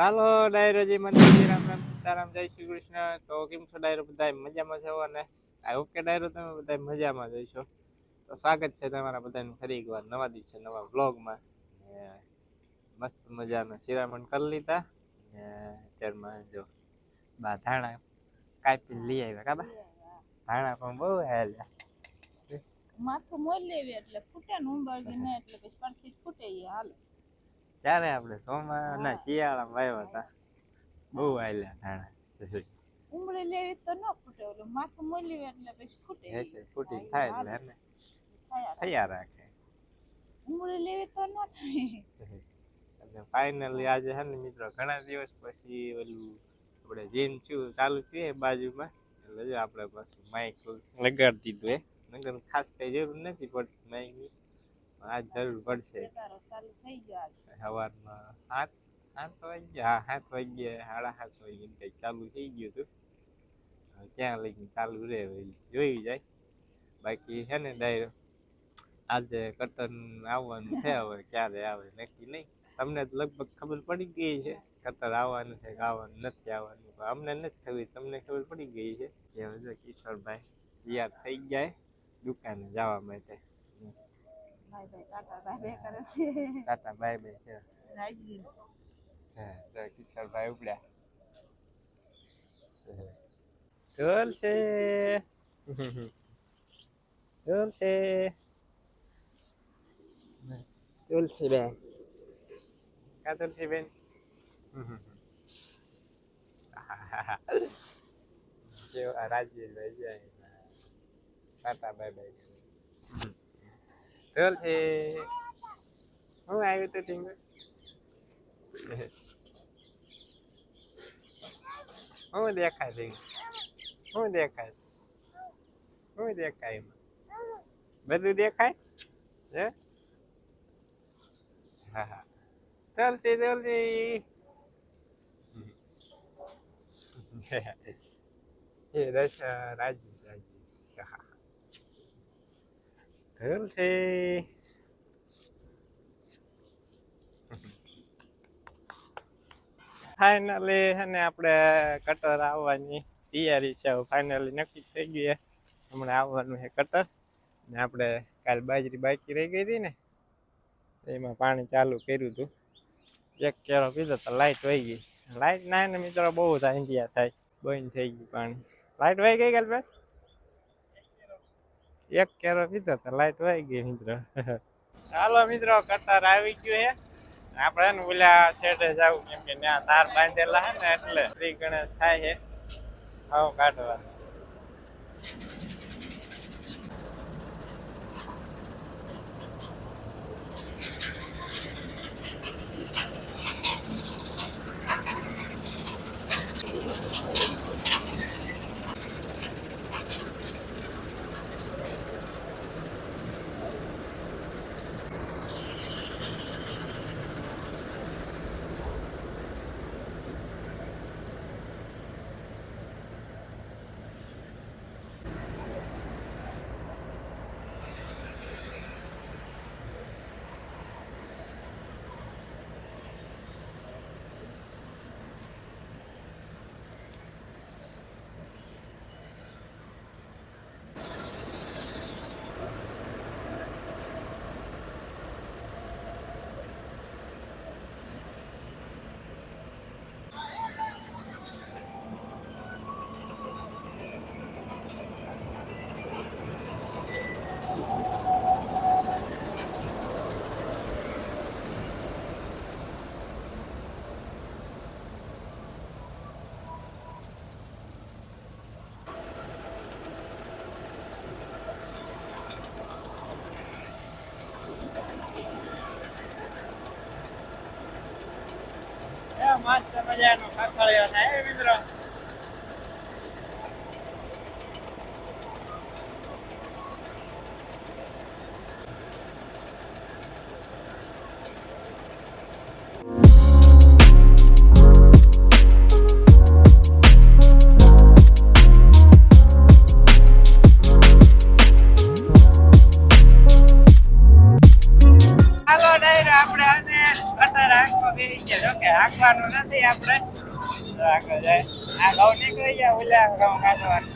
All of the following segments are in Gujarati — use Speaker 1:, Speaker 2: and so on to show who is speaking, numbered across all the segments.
Speaker 1: ચાલો ડાયરો જે મંદિર રામ રામ, સીતારામ, જય શ્રી કૃષ્ણ. તો કેમ છો ડાયરો બધા મજામાં છો? અને આ ઓકે ડાયરો તમે બધા મજામાં જઈશો તો સ્વાગત છે તમારા બધાનું ફરી એકવાર નવા દિવસે, નવા બ્લોગમાં મસ્ત મજાના શિરામણ કરી લીધા. અત્યારમાં જો બા ધાણા કાપી લઈ આવ્યા, કા બા? ધાણા પણ બહુ હેલ્યા.
Speaker 2: માથું મોઈ લેવી એટલે ફૂટે ને ઉંબાળવી ને એટલે પછી પડખી ફૂટે હાલે.
Speaker 1: ત્યારે આપણે સોમવાર ના શિયાળામાં વાવ્યા હતા બહુ હેલ્યા ધાણા.
Speaker 2: ઉમળી લેવી તો ન ફૂટે ઓલું માથું મોઈ એટલે પછી ફૂટે.
Speaker 1: એટલે ફૂટી થાય એટલે હે ને.
Speaker 2: થયા રાખે. ઉમળી લેવી તો ન થાય.
Speaker 1: અને ફાઇનલી આજે હે ને મિત્રો ઘણા દિવસ પછી ઓલું આપણે જીમ છું ચાલુ થયું એ બાજુમાં. એટલે જો આપણે પાછું માઇક લગાડી દીધું એ નગર ખાસ કઈ જરૂર નથી પડતી માઇકની આજ જરૂર પડશે. સવારમાં સાત સાત વાગ્યા હા સાત વાગ્યા સાડા સાત વાગ્યા કંઈક ચાલુ થઈ ગયું હતું. ક્યાં લઈને ચાલુ રહે જોઈ જાય. બાકી છે ને ડાયરો આજે કટન આવવાનું છે હવે ક્યારે આવે નક્કી નહીં. તમને તો લગભગ ખબર પડી ગઈ છે કટર આવવાનું છે કે આવવાનું નથી આવવાનું. પણ અમને નથી ખબર તમને ખબર પડી ગઈ છે કે હવે જો કિશોરભાઈ તૈયાર થઈ જાય દુકાને જવા માટે.
Speaker 2: ભાઈ ભાઈ ટાટા બાય બાય કરે છે.
Speaker 1: ટાટા બાય બાય છે.
Speaker 2: રાજગીર
Speaker 1: હા તો કિશોરભાઈ ઉપડ્યા. તુલસી તુલસી તુલસી બેન કા તુલસી બેન? જેવો રાજી રાજવીરભાઈ જાય ટાટા બાય બાય. તુલસી હું આવ્યું તું ટીંગુ હું દેખાય છે શું દેખાય શું દેખાય એમાં બધું દેખાય હે હા હા ચાલતી ચાલતી એ રસ રાજી રાજી હા ચાલતી ફાઇનલી અને આપણે કટર આવવાની તૈયારી છે. ફાઇનલી નક્કી થઈ છે. હમણાં આવવાનું છે કટર ને આપણે કાલ બાજરી બાકી રહી ગઈ હતી ને. એમાં પાણી ચાલુ કર્યું હતું. એક કેરો પીધો તો લાઇટ વહી ગઈ. લાઇટ ના ને મિત્રો, બહુ થાય ઇન્ડિયા થાય. બંધ થઈ ગયું પાણી. લાઈટ વહી ગઈ કાલ ભાઈ? એક કેરો પીધો તો લાઈટ વાઈ ગઈ મિત્રો. ચાલો મિત્રો કટર આવી ગયું હે. આપણે ને ઓલા શેઠે જવું કેમ કે ત્યાં તાર બાંધેલા હે ને એટલે શ્રી ગણેશ થાય છે આવો કાઢવા મસ્ત મજાનો કાકડિયો થાય મિત્રો. નીકળી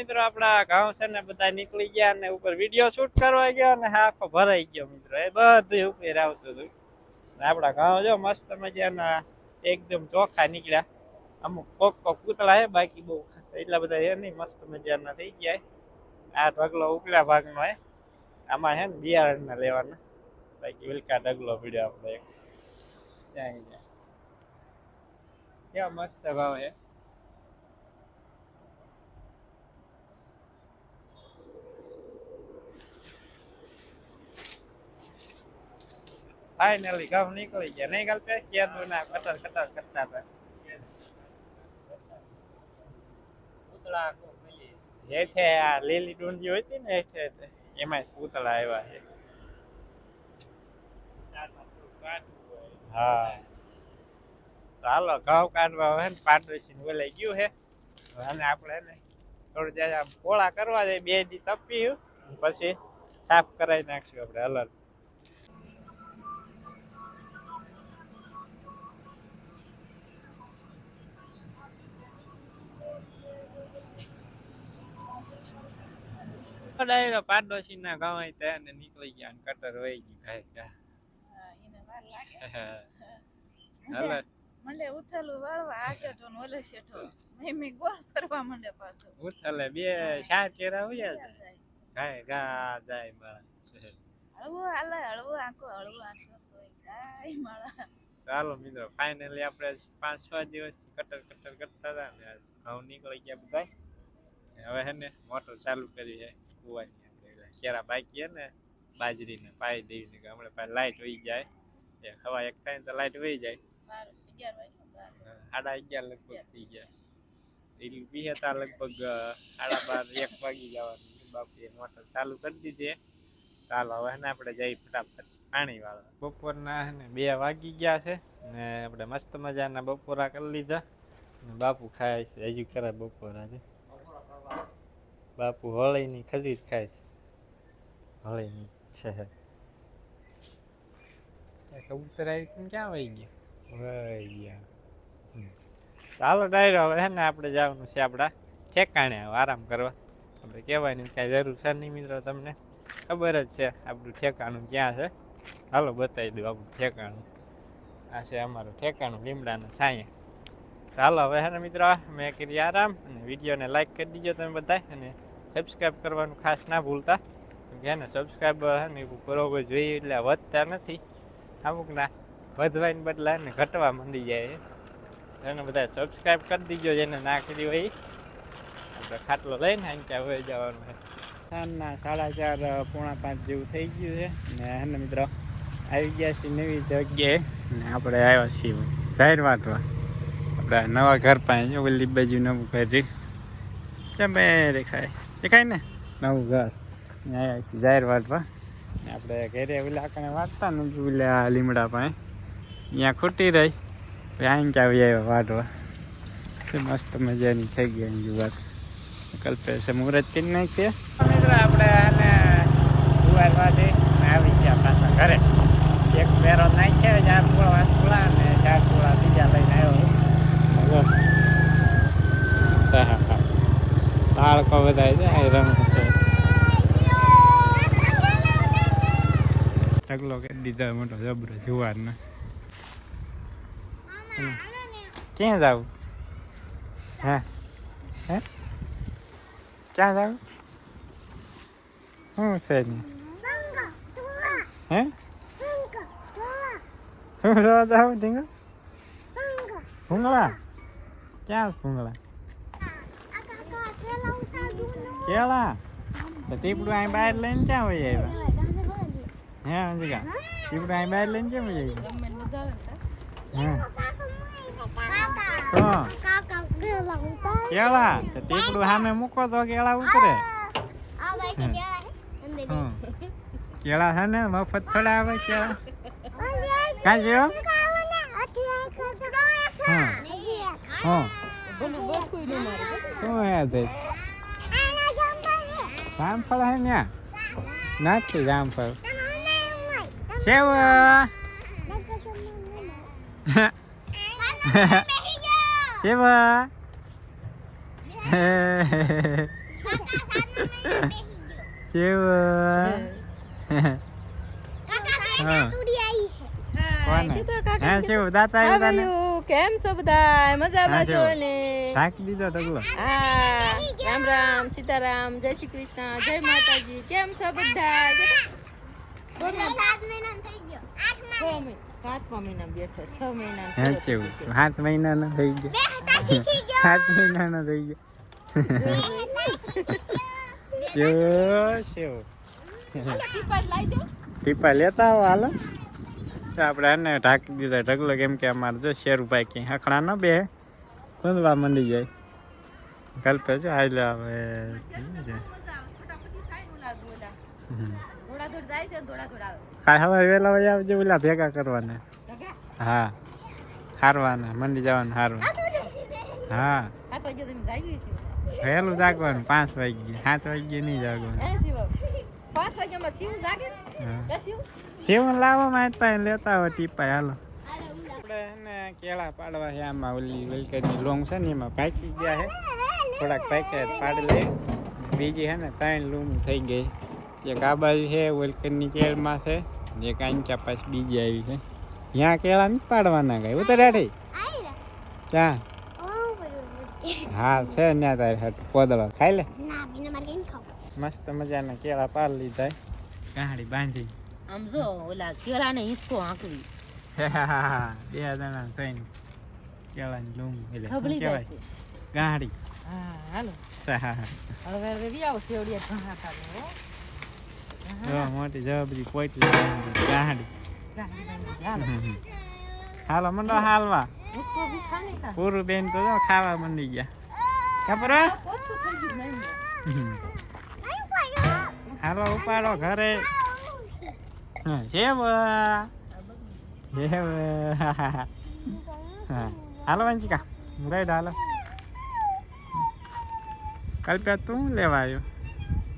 Speaker 1: મિત્રો, આપણા ઘઉં છે ને, બધા નીકળી ગયા ને ઉપર વીડિયો શૂટ કરવા ગયો ને આખો ભરાઈ ગયો મિત્રો. એ બધું ઉપર આવતું હતું. આપણા ઘઉં જો મસ્ત મજાના, એકદમ ચોખ્ખા નીકળ્યા. અમુક કોક કોક પૂતળા હે, બાકી બહુ એટલા બધા હે નહીં, મસ્ત મજાના થઈ ગયા આ ઢગલો ઉપલા ભાગનો હે. આમાં હે ને બિયારણના લેવાના. બાકી વિલકા ઢગલો પીડ્યો આપણે એક. ત્યાં મસ્ત ભાવ હે. ફાઇનલી ઘઉં નીકળી ગયા. નહીં ગલપે કેદું ના કટર કટર કરતા હતા. હેઠે આ લીલી ડુંડી હતી ને હેઠે એમાં પૂતળા આવ્યા છે. હા. હાલો ઘઉં કાઢવા હોય ને પાડોશી ને બોલાઈ ગયું છે આને આપણે ને થોડું જાય આમ પોળા કરવા જાય બે દી તપી પછી સાફ કરાવી નાખશું આપણે હલર ડાયરો પાડોશી ના ગવાય તે ને નીકળી ગયા ને કટર વહી ગયું. ખાય કા
Speaker 2: એને વાર લાગે.
Speaker 1: હલે.
Speaker 2: મંડે ઉથલું વાળવા આ શેઠો ને ઓલે શેઠો. મેં ગોળ કરવા માંડે પાછો.
Speaker 1: ઉથલે બે શાર કેરા હોય કાય ગા જાય મારા
Speaker 2: હળવું હાલે હળવું આંખો હળવું આંખો તોય જાય મારા
Speaker 1: ચાલો મિત્રો ફાઇનલી આપણે પાંચ છ દિવસથી કટર કટર કરતા હતા ને ઘઉં નીકળી ગયા બધા હવે હે ને મોટર ચાલુ કરી છે કુવાની કેરા બાકી હે ને બાજરીને પાઈ દેવી ને હમણાં પાછી લાઇટ વહી જાય. એ ખવા એક થાય તો લાઈટ વહી જાય. સાડા અગિયાર લગભગ થઈ ગયા. એટલે બીજે તા લગભગ સાડા બાર એક વાગી જવાનું બાપુએ મોટર ચાલુ કરી દીધી ચાલો હવે ને આપણે જઈ ફટાફટ પાણી વાળવા. બપોરના ને બે વાગી ગયા છે ને આપણે મસ્ત મજાના બપોરા કરી લીધા. ને બાપુ ખાય છે. હજુ કરે બપોરા છે. બાપુ હોળીની ખજૂર ખાય છે હોળીની છે. કબૂતર આવી ક્યાં વહી ગયા? વહી ગયા. ચાલો ડાયરો હવે ને આપણે જવાનું છે આપણા ઠેકાણે. આરામ કરવા. આપણે કહેવાની કાંઈ જરૂર છે નહીં મિત્રો તમને. ખબર જ છે આપણું ઠેકાણું ક્યાં છે. હાલો બતાવી દઉં આપણું ઠેકાણું. આ છે અમારું ઠેકાણું લીમડાના સાંય ચાલો હવે હે ને મિત્રો મેં કરી આરામ અને વિડીયોને લાઈક કરી દીજો તમે બધા અને સબસ્ક્રાઈબ કરવાનું ખાસ ના ભૂલતા. જેને ને સબસ્ક્રાઈબર ને બરોબર જોઈએ એટલે વધતા નથી. અમુકના વધવાને બદલા ને ઘટવા માંડી જાય. એને બધા સબસ્ક્રાઈબ કરી દીજો જેને ના કરી હોય. આપણે ખાટલો લઈને અહીં ત્યાં વહી જવાનું છે. સાંજના સાડા ચાર પોણા પાંચ જેવું થઈ ગયું છે. ને એને મિત્રો, આવી ગયા છીએ નવી જગ્યાએ. ને આપણે આવ્યા છીએ જાહેર વાંચવા આપણે નવા ઘર પાસે, ઓલી બાજુ નવું ઘર છે. તમે દેખાય દેખાય ને નવું ઘર. અહીંયા જાહેર વાંચવા ને આપણે ઘેરે ઓલા કણે વાંચતા ને ઓલા લીમડા પાસે. અહીંયા ખૂટી રહી. અહીં ક્યાં આવી આવ્યા વાટવા મસ્ત મજાની થઈ ગઈ એની વાત. કલ્પેશે મુહૂર્ત કરી નાખીએ મિત્રો, આપણે આને ગુવાર વાટે આવી ગયા પાછા ઘરે. એક પેરો નાખ્યા ચાર પૂળા પાંચ પૂળા અને ચાર પૂળા બીજા લઈને આવ્યો હા હા. હા બાળકો બધા છે અહીં રમશે ઢગલો કરી દીધો મોટો જબરો જુવારનો. ક્યાં જાવ? હે? હે? ક્યાં જાવ? શું છે હે? શું જોવા જાવ ઢીંગા? ભૂંગળા? ક્યાં ભૂંગળા? કેળા તો ટીપડું અહીં બહાર લઈને ક્યાં હોય આવ્યા હે અંજિકા ટીપડું અહીં બહાર લઈને કેમ હોય આવ્યા
Speaker 2: ગમે મજા આવે ને
Speaker 1: હા કેળા તો ટીપડું સામે મૂકો તો કેળા ઉતરે હમ. કેળા છે ને મફત થોડા આવે કેળા કાંઈ જેવો હા હા
Speaker 2: બોલું બરકું ન મારે
Speaker 1: શું હે તે જામફળ હે ન્યા? નથી જામફળ સેવ સેવ સેવ કોને? હે સેવ દાતા આવ્યો. તને?
Speaker 2: કેમ છો બધા મજામાં છો ને?
Speaker 1: ઢાંકી દીધો ઢગલો.
Speaker 2: હા રામ રામ સીતારામ જય શ્રી કૃષ્ણ જય માતાજી. કેમ છો બધા સાતમા મહિના બેઠો છ મહિના
Speaker 1: સાત મહિનાનો થઈ ગયો. સાત મહિનાનો થઈ ગયો. ટીપા લેતા આવો હાલો. આપણે એને ઢાંકી દીધા. ઢગલો કેમ કે અમારે જો શેરુભાઈ કે હખણા ન બે. બંધવા મંડી જાય. ગલ્પે છે? હાલે હમ. કાંઈ હવે વહેલા વહી આવજો ઓલા ભેગા કરવાના. હા. હારવાના મંડી જવાનું હારવા. હા. વહેલું જાગવાનું પાંચ વાગ્યે. સાત વાગ્યે નહીં જાગવાનું.
Speaker 2: પાંચ વાગ્યામાં શિવ જાગે
Speaker 1: હા.
Speaker 2: ને શિવ.
Speaker 1: લાવો મારી પાસે લેતા હોય ટીપા હાલો. આપણે એને કેળા પાડવા છે આમાં ઓલી લોંગ છે ને એમાં પાકી ગયા છે. થોડાક પાક્યા પાડી લે બીજી છે ને ત્રણ લૂમ થઈ ગઈ. એક આ બાજુ છે વેલકરની કેળમાં છે જે એક આંચા પાછી બીજી આવી છે. ત્યાં કેળા નથી પાડવાના કઈ. ઉતર હેઠી. ક્યાં? હા છે ત્યાં તારે હાથ ખાઈ લે. મસ્ત મજાના કેળા પાડી લીધા ગાડી બાંધી.
Speaker 2: આમ જો ઓલા કેળાને હિસ્સો આંકવી.
Speaker 1: બે જણા થઈને કેળાની લૂમ એટલે કેવાય
Speaker 2: હા હાલો. હવે સેવડિયા ઘણા કાઢો
Speaker 1: જો મોટી જો બધી પોટલી ગાડી.
Speaker 2: ગાડી. હાલો.
Speaker 1: હાલો મંડો હાલવા. પૂરું બેન તો ખાવા મંડી ગયા. ખબર હાલો ઉપાડો ઘરે. હા, સેવ હા. હાલો વંચિકા ગઈડ હાલો. કલ્પ્યા તું શું લેવા આવ્યો?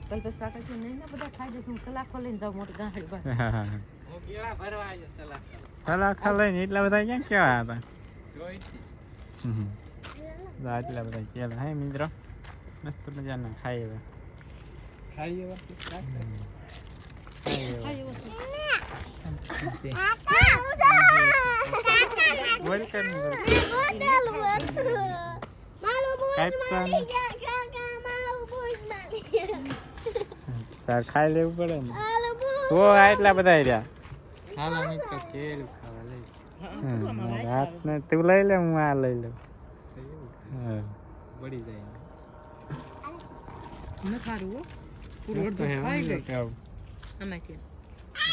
Speaker 2: કલ્પેશ કાકા છે નહીં ને બધા ખાઈ જશે હું કલાકો લઈને જાઉં મોટી ગાંઠડી પર
Speaker 1: કલાક લઈને એટલા બધા ક્યાં કેવા હતા? હમ. એટલા બધા કેળા હે મિત્રો? મસ્ત મજાના ખાઈ હવે ખાઈ
Speaker 2: ખાઈ એવો
Speaker 1: બોલ. તાર ખાઈ લેવું પડે ને? ઓ આટલા બધા રહ્યા હાલો મિત્રો કેળું ખાવા લઈ. રાત ને તું લઈ લે હું આ લઈ લઉં. હા. પડી જાય
Speaker 2: ન ખારું હો. પૂરું અડધું ખાઈ ગઈ. આમાંથી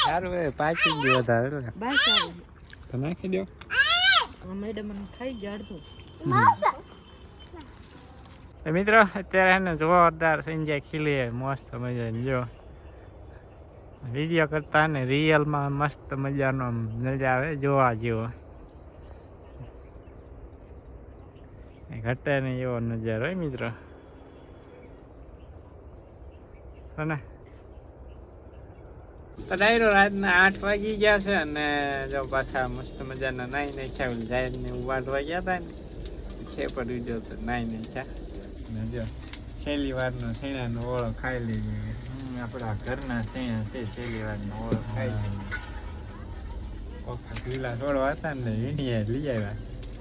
Speaker 1: સારું એ પાકી ગયું વધારે
Speaker 2: બાય સારું.
Speaker 1: તો નાખી દો.
Speaker 2: મેડમ ખાઈ ગયા અડધું.
Speaker 1: મિત્રો અત્યારે એને જોરદાર સંજય ખીલી મસ્ત મજા જો. વીડિયો કરતા ને રિયલમાં મસ્ત મજાનો મજા આવે જોવા જેવો. ઘટે નહીં એવો નજારો હોય મિત્રો. તો ને તો ડાયરો રાતના આઠ વાગી ગયા છે અને જો પાછા મસ્ત મજાના નાઈ નહીં ખ્યા જાય ને વાટવા ગયા હતા ને છે પડ્યું જો તો નાઈ નહીં ખ્યા ને જો છેલ્લી વારનો શેણાનો ઓળો ખાઈ લઈએ આપણા ઘરના શેણા છે છેલ્લી વારનો ઓળો ખાઈ લઈએ ઓખા છોડવા હતા ને વીણીએ લઈ આવ્યા.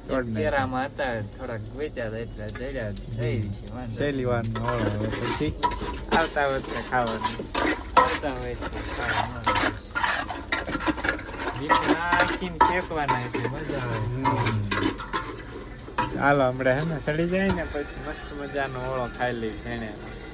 Speaker 1: નાખ્યા.
Speaker 3: કેરામાં હતા થોડાક વેચ્યા હતા એટલે જડ્યા જઈ છે નહીં.
Speaker 1: ઓળો પછી. આવતા વર્ષે ખાવાનું.
Speaker 3: આવતા હોય છે ખાવાનું. એટલે મજા આવે
Speaker 1: હાલો હમણાં હે ને ચડી જાય ને પછી મસ્ત મજાનો ઓળો ખાઈ લઈ એને.